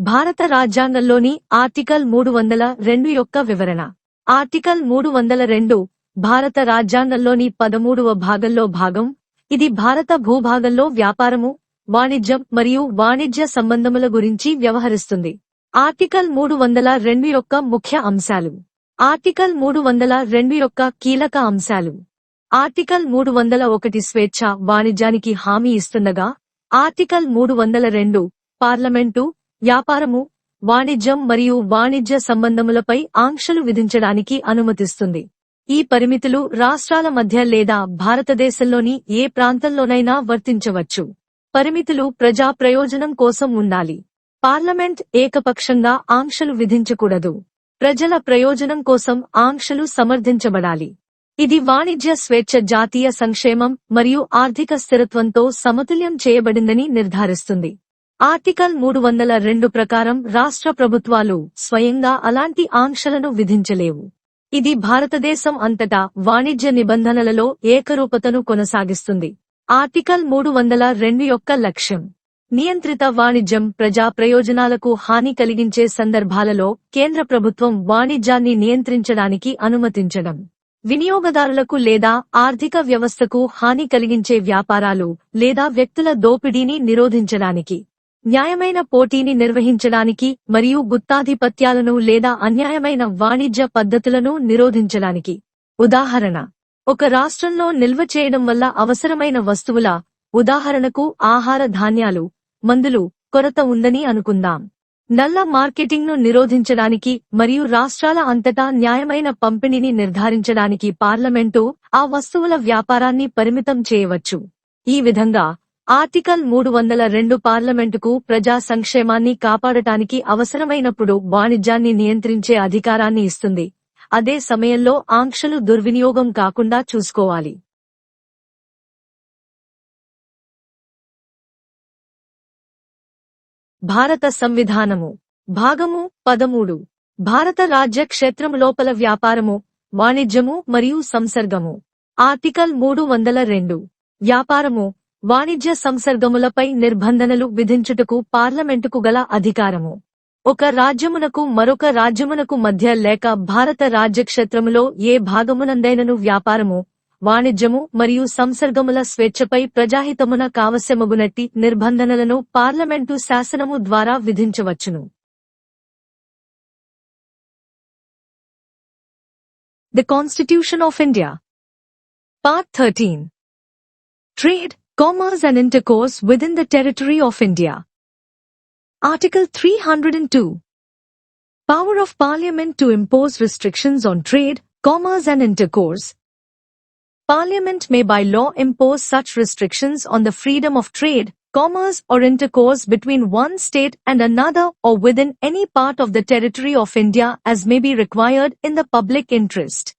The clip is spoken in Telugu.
భారత రాజ్యాంగంలోని ఆర్టికల్ మూడు వందల రెండు యొక్క వివరణ. ఆర్టికల్ మూడు వందల రెండు భారత రాజ్యాంగంలోని పదమూడవ భాగంలో భాగం. ఇది భారత భూభాగంలో వ్యాపారము వాణిజ్యం మరియు వాణిజ్య సంబంధముల గురించి వ్యవహరిస్తుంది. ఆర్టికల్ మూడు వందల రెండు యొక్క ముఖ్య అంశాలు. ఆర్టికల్ మూడు వందల రెండు యొక్క కీలక అంశాలు. ఆర్టికల్ మూడు వందల ఒకటి స్వేచ్ఛ వాణిజ్యానికి హామీ ఇస్తుండగా ఆర్టికల్ మూడు వందల రెండు పార్లమెంటు వ్యాపారము వాణిజ్యం మరియు వాణిజ్య సంబంధములపై ఆంక్షలు విధించడానికి అనుమతిస్తుంది. ఈ పరిమితులు రాష్ట్రాల మధ్య లేదా భారతదేశంలోని ఏ ప్రాంతంలోనైనా వర్తించవచ్చు. పరిమితులు ప్రజా ప్రయోజనం కోసం ఉండాలి. పార్లమెంట్ ఏకపక్షంగా ఆంక్షలు విధించకూడదు. ప్రజల ప్రయోజనం కోసం ఆంక్షలు సమర్థించబడాలి. ఇది వాణిజ్య స్వేచ్ఛ జాతీయ సంక్షేమం మరియు ఆర్థిక స్థిరత్వంతో సమతుల్యం చేయబడిందని నిర్ధారిస్తుంది. ఆర్టికల్ మూడు వందల రెండు ప్రకారం రాష్ట్ర ప్రభుత్వాలు స్వయంగా అలాంటి ఆంక్షలను విధించలేవు. ఇది భారతదేశం అంతటా వాణిజ్య నిబంధనలలో ఏకరూపతను కొనసాగిస్తుంది. ఆర్టికల్ మూడు వందల రెండు యొక్క లక్ష్యం. నియంత్రిత వాణిజ్యం ప్రజా ప్రయోజనాలకు హాని కలిగించే సందర్భాలలో కేంద్ర ప్రభుత్వం వాణిజ్యాన్ని నియంత్రించడానికి అనుమతించడం. వినియోగదారులకు లేదా ఆర్థిక వ్యవస్థకు హాని కలిగించే వ్యాపారాలు లేదా వ్యక్తుల దోపిడీని నిరోధించడానికి. న్యాయమైన పోటీని నిర్వహించడానికి మరియు గుత్తాధిపత్యాలను లేదా అన్యాయమైన వాణిజ్య పద్ధతులను నిరోధించడానికి. ఉదాహరణ ఒక రాష్ట్రంలో నిల్వ చేయడం వల్ల అవసరమైన వస్తువుల ఉదాహరణకు ఆహార ధాన్యాలు మందులు కొరత ఉందని అనుకుందాం. నల్ల మార్కెటింగ్ను నిరోధించడానికి మరియు రాష్ట్రాల అంతటా న్యాయమైన పంపిణీని నిర్ధారించడానికి పార్లమెంటు ఆ వస్తువుల వ్యాపారాన్ని పరిమితం చేయవచ్చు. ఈ విధంగా ఆర్టికల్ మూడు వందల రెండు పార్లమెంటుకు ప్రజా సంక్షేమాన్ని కాపాడటానికి అవసరమైనప్పుడు వాణిజ్యాన్ని నియంత్రించే అధికారాన్ని ఇస్తుంది. అదే సమయంలో ఆంక్షలు దుర్వినియోగం కాకుండా చూసుకోవాలి. భారత సంవిధానము. భాగము పదమూడు. భారత రాజ్య క్షేత్రము లోపల వ్యాపారము వాణిజ్యము మరియు సంసర్గము. ఆర్టికల్ మూడు వందల రెండు. వ్యాపారము వాణిజ్య సంసర్గములపై నిర్బంధనలు విధించుటకు పార్లమెంటుకు గల అధికారము. ఒక రాజ్యమునకు మరొక రాజ్యమునకు మధ్య లేక భారత రాజ్యక్షేత్రములో ఏ భాగమునందైనను వ్యాపారము వాణిజ్యము మరియు సంసర్గముల స్వేచ్ఛపై ప్రజాహితమున కావశ్యమగునట్టి నిర్బంధనలను పార్లమెంటు శాసనము ద్వారా విధించవచ్చును. The constitution of India part thirteen trade commerce and intercourse within the territory of India. Article 302. Power of Parliament to impose restrictions on trade, commerce and intercourse. Parliament may by law impose such restrictions on the freedom of trade, commerce or intercourse between one state and another or within any part of the territory of India as may be required in the public interest.